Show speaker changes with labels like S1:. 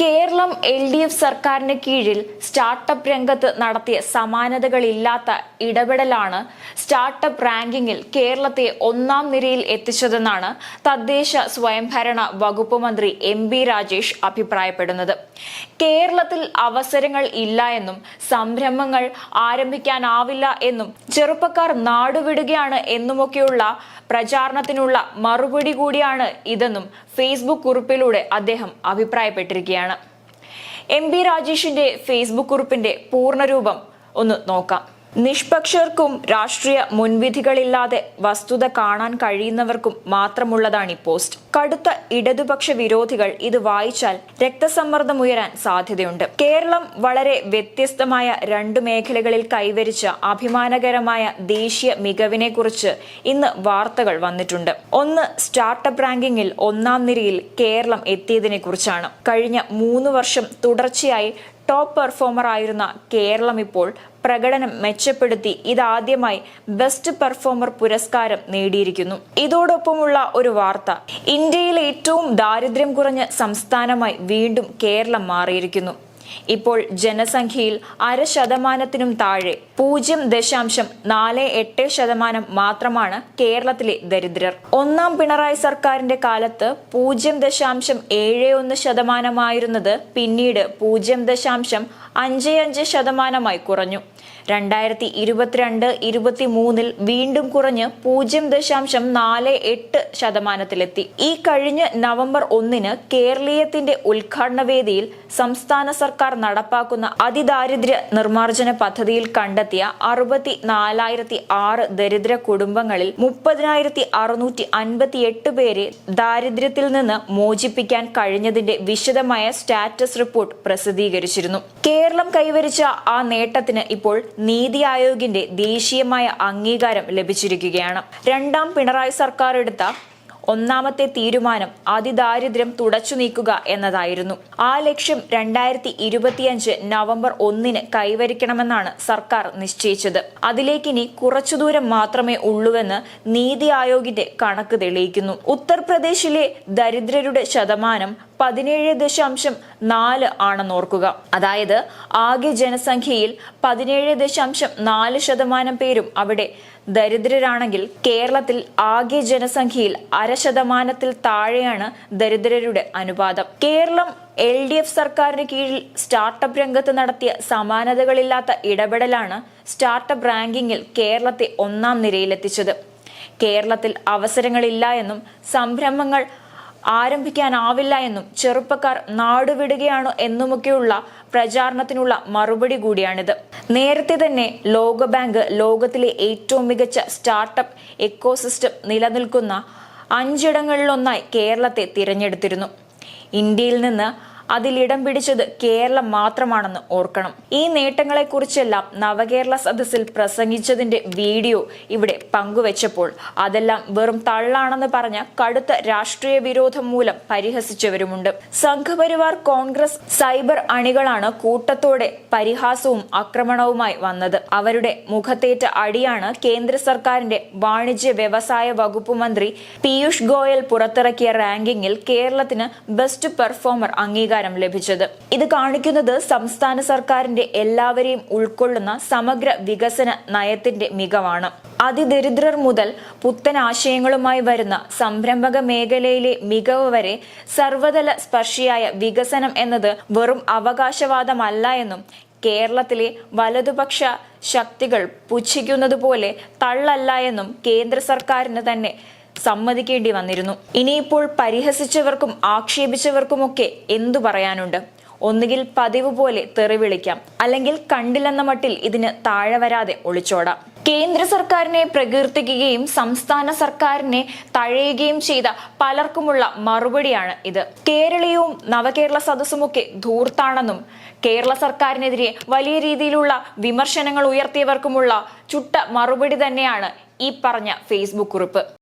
S1: Keralam L D F സർക്കാരിന് കീഴിൽ startup രംഗത്ത് നടത്തിയ സമാനതകളില്ലാത്ത ഇടപെടലാണ് സ്റ്റാർട്ടപ്പ് റാങ്കിങ്ങിൽ കേരളത്തെ ഒന്നാം നിരയിൽ എത്തിച്ചതെന്നാണ് തദ്ദേശ സ്വയംഭരണ വകുപ്പ് മന്ത്രി എം ബി രാജേഷ് അഭിപ്രായപ്പെടുന്നത്. കേരളത്തിൽ അവസരങ്ങൾ ഇല്ല എന്നും സംരംഭങ്ങൾ ആരംഭിക്കാനാവില്ല എന്നും ചെറുപ്പക്കാർ നാടുവിടുകയാണ് എന്നുമൊക്കെയുള്ള പ്രചാരണത്തിനുള്ള മറുപടി കൂടിയാണ് ഇതെന്നും ഫേസ്ബുക്ക് കുറിപ്പിലൂടെ അദ്ദേഹം അഭിപ്രായപ്പെട്ടിരിക്കുകയാണ്. എം. ബി രാജേഷിന്റെ ഫേസ്ബുക്ക് കുറിപ്പിന്റെ പൂർണരൂപം ഒന്ന് നോക്കാം. നിഷ്പക്ഷർക്കും രാഷ്ട്രീയ മുൻവിധികളില്ലാതെ വസ്തുത കാണാൻ കഴിയുന്നവർക്കും മാത്രമുള്ളതാണ് ഈ പോസ്റ്റ്. കടുത്ത ഇടതുപക്ഷ വിരോധികൾ ഇത് വായിച്ചാൽ രക്തസമ്മർദ്ദം ഉയരാൻ സാധ്യതയുണ്ട്. കേരളം വളരെ വ്യത്യസ്തമായ രണ്ടു മേഖലകളിൽ കൈവരിച്ച അഭിമാനകരമായ ദേശീയ മികവിനെക്കുറിച്ച് ഇന്ന് വാർത്തകൾ വന്നിട്ടുണ്ട്. ഒന്ന് സ്റ്റാർട്ടപ്പ് റാങ്കിങ്ങിൽ ഒന്നാം നിരയിൽ കേരളം എത്തിയതിനെ കുറിച്ചാണ് കഴിഞ്ഞ മൂന്ന് വർഷം തുടർച്ചയായി ടോപ്പ് പെർഫോമർ ആയിരുന്ന കേരളം ഇപ്പോൾ പ്രകടനം മെച്ചപ്പെടുത്തി. ഇതാദ്യമായി ബെസ്റ്റ് പെർഫോമർ പുരസ്കാരം നേടിയിരിക്കുന്നു. ഇതോടൊപ്പമുള്ള ഒരു വാർത്ത. ഇന്ത്യയിൽ ഏറ്റവും ദാരിദ്ര്യം കുറഞ്ഞ സംസ്ഥാനമായി വീണ്ടും കേരളം മാറിയിരിക്കുന്നു. ഇപ്പോൾ ജനസംഖ്യയിൽ അര ശതമാനത്തിനും താഴെ പൂജ്യം ദശാംശം നാല് എട്ട് ശതമാനം മാത്രമാണ് കേരളത്തിലെ ദരിദ്രർ. ഒന്നാം പിണറായി സർക്കാരിന്റെ കാലത്ത് പൂജ്യം ദശാംശം ഏഴ് ഒന്ന് ശതമാനമായിരുന്നത് പിന്നീട് പൂജ്യം ദശാംശം അഞ്ച് അഞ്ച് ശതമാനമായി കുറഞ്ഞു. രണ്ടായിരത്തി ഇരുപത്തിരണ്ട് ഇരുപത്തി മൂന്നിൽ വീണ്ടും കുറഞ്ഞ് പൂജ്യം ദശാംശം നാല് എട്ട് ശതമാനത്തിലെത്തി. ഈ കഴിഞ്ഞ നവംബർ ഒന്നിന് കേരളീയത്തിന്റെ ഉദ്ഘാടന വേദിയിൽ സംസ്ഥാന സർക്കാർ നടപ്പാക്കുന്ന അതിദാരിദ്ര്യ നിർമ്മാർജന പദ്ധതിയിൽ കണ്ടെത്തിയ അറുപത്തി നാലായിരത്തി ആറ് ദരിദ്ര കുടുംബങ്ങളിൽ മുപ്പതിനായിരത്തി അറുന്നൂറ്റി അൻപത്തി എട്ട് പേരെ ദാരിദ്ര്യത്തിൽ നിന്ന് മോചിപ്പിക്കാൻ കഴിഞ്ഞതിന്റെ വിശദമായ സ്റ്റാറ്റസ് റിപ്പോർട്ട് പ്രസിദ്ധീകരിച്ചിരുന്നു. കേരളം കൈവരിച്ച ആ നേട്ടത്തിന് ഇപ്പോൾ നീതി ആയോഗിന്റെ ദേശീയമായ അംഗീകാരം ലഭിച്ചിരിക്കുകയാണ്. രണ്ടാം പിണറായി സർക്കാർ എടുത്ത ഒന്നാമത്തെ തീരുമാനം അതിദാരിദ്ര്യം തുടച്ചു നീക്കുക എന്നതായിരുന്നു. ആ ലക്ഷ്യം രണ്ടായിരത്തി ഇരുപത്തിയഞ്ച് നവംബർ ഒന്നിന് കൈവരിക്കണമെന്നാണ് സർക്കാർ നിശ്ചയിച്ചത്. അതിലേക്കിനി കുറച്ചു ദൂരം മാത്രമേ ഉള്ളൂവെന്ന് നീതി ആയോഗിന്റെ കണക്ക് തെളിയിക്കുന്നു. ഉത്തർപ്രദേശിലെ ദരിദ്രരുടെ ശതമാനം പതിനേഴ് ദശാംശം നാല് ആണെന്ന് ഓർക്കുക. അതായത് ആകെ ജനസംഖ്യയിൽ പതിനേഴ് ദശാംശം നാല് ശതമാനം പേരും അവിടെ ദരിദ്രരാണെങ്കിൽ കേരളത്തിൽ ആകെ ജനസംഖ്യയിൽ അര ശതമാനത്തിൽ താഴെയാണ് ദരിദ്രരുടെ അനുപാതം. കേരളം എൽ ഡി എഫ് സർക്കാരിന് കീഴിൽ സ്റ്റാർട്ടപ്പ് രംഗത്ത് നടത്തിയ സമാനതകളില്ലാത്ത ഇടപെടലാണ് സ്റ്റാർട്ടപ്പ് റാങ്കിങ്ങിൽ കേരളത്തെ ഒന്നാം നിരയിലെത്തിച്ചത്. കേരളത്തിൽ അവസരങ്ങളില്ല എന്നും സംരംഭങ്ങൾ ആരംഭിക്കാനാവില്ല എന്നും ചെറുപ്പക്കാർ നാടുവിടുകയാണോ എന്നുമൊക്കെയുള്ള പ്രചാരണത്തിനുള്ള മറുപടി കൂടിയാണിത്. നേരത്തെ തന്നെ ലോകബാങ്ക് ലോകത്തിലെ ഏറ്റവും മികച്ച സ്റ്റാർട്ടപ്പ് എക്കോസിസ്റ്റം നിലനിൽക്കുന്ന അഞ്ചിടങ്ങളിലൊന്നായി കേരളത്തെ തിരഞ്ഞെടുത്തിരുന്നു. ഇന്ത്യയിൽ നിന്ന് അതിൽ ഇടം പിടിച്ചത് കേരളം മാത്രമാണെന്ന് ഓർക്കണം. ഈ നേട്ടങ്ങളെക്കുറിച്ചെല്ലാം നവകേരള സദസ്സിൽ പ്രസംഗിച്ചതിന്റെ വീഡിയോ ഇവിടെ പങ്കുവച്ചപ്പോൾ അതെല്ലാം വെറും തള്ളാണെന്ന് പറഞ്ഞ കടുത്ത രാഷ്ട്രീയ വിരോധം മൂലം പരിഹസിച്ചവരുമുണ്ട്. സംഘപരിവാർ കോൺഗ്രസ് സൈബർ അണികളാണ് കൂട്ടത്തോടെ പരിഹാസവും ആക്രമണവുമായി വന്നത്. അവരുടെ മുഖത്തേറ്റ അടിയാണ് കേന്ദ്ര സർക്കാരിന്റെ വാണിജ്യ വ്യവസായ വകുപ്പ് മന്ത്രി പീയൂഷ് ഗോയൽ പുറത്തിറക്കിയ റാങ്കിങ്ങിൽ കേരളത്തിന് ബെസ്റ്റ് പെർഫോമർ അംഗീകാരം അംഗീകാരം ലഭിച്ചത്. ഇത് കാണിക്കുന്നത് സംസ്ഥാന സർക്കാരിന്റെ എല്ലാവരെയും ഉൾക്കൊള്ളുന്ന സമഗ്ര വികസന നയത്തിന്റെ മികവാണ്. അതിദരിദ്രർ മുതൽ പുത്തൻ ആശയങ്ങളുമായി വരുന്ന സംരംഭക മേഖലയിലെ മികവ് വരെ സർവതല സ്പർശിയായ വികസനം എന്നത് വെറും അവകാശവാദമല്ല എന്നും കേരളത്തിലെ വലതുപക്ഷ ശക്തികൾ പുച്ഛിക്കുന്നത് പോലെ തള്ളല്ല എന്നും കേന്ദ്ര സർക്കാരിന് തന്നെ സമ്മതിക്കേണ്ടി വന്നിരുന്നു. ഇനിയിപ്പോൾ പരിഹസിച്ചവർക്കും ആക്ഷേപിച്ചവർക്കുമൊക്കെ എന്തു പറയാനുണ്ട്? ഒന്നുകിൽ പതിവ് പോലെ തെറിവിളിക്കാം അല്ലെങ്കിൽ കണ്ടില്ലെന്ന മട്ടിൽ ഇതിന് താഴെ വരാതെ ഒളിച്ചോടാം. കേന്ദ്ര സർക്കാരിനെ പ്രകീർത്തിക്കുകയും സംസ്ഥാന സർക്കാരിനെ തഴയുകയും ചെയ്ത പലർക്കുമുള്ള മറുപടിയാണ് ഇത്. കേരളീയവും നവകേരള സദസ്സുമൊക്കെ ധൂർത്താണെന്നും കേരള സർക്കാരിനെതിരെ വലിയ രീതിയിലുള്ള വിമർശനങ്ങൾ ഉയർത്തിയവർക്കുമുള്ള ചുട്ട മറുപടി തന്നെയാണ് ഈ പറഞ്ഞ ഫേസ്ബുക്ക് കുറിപ്പ്.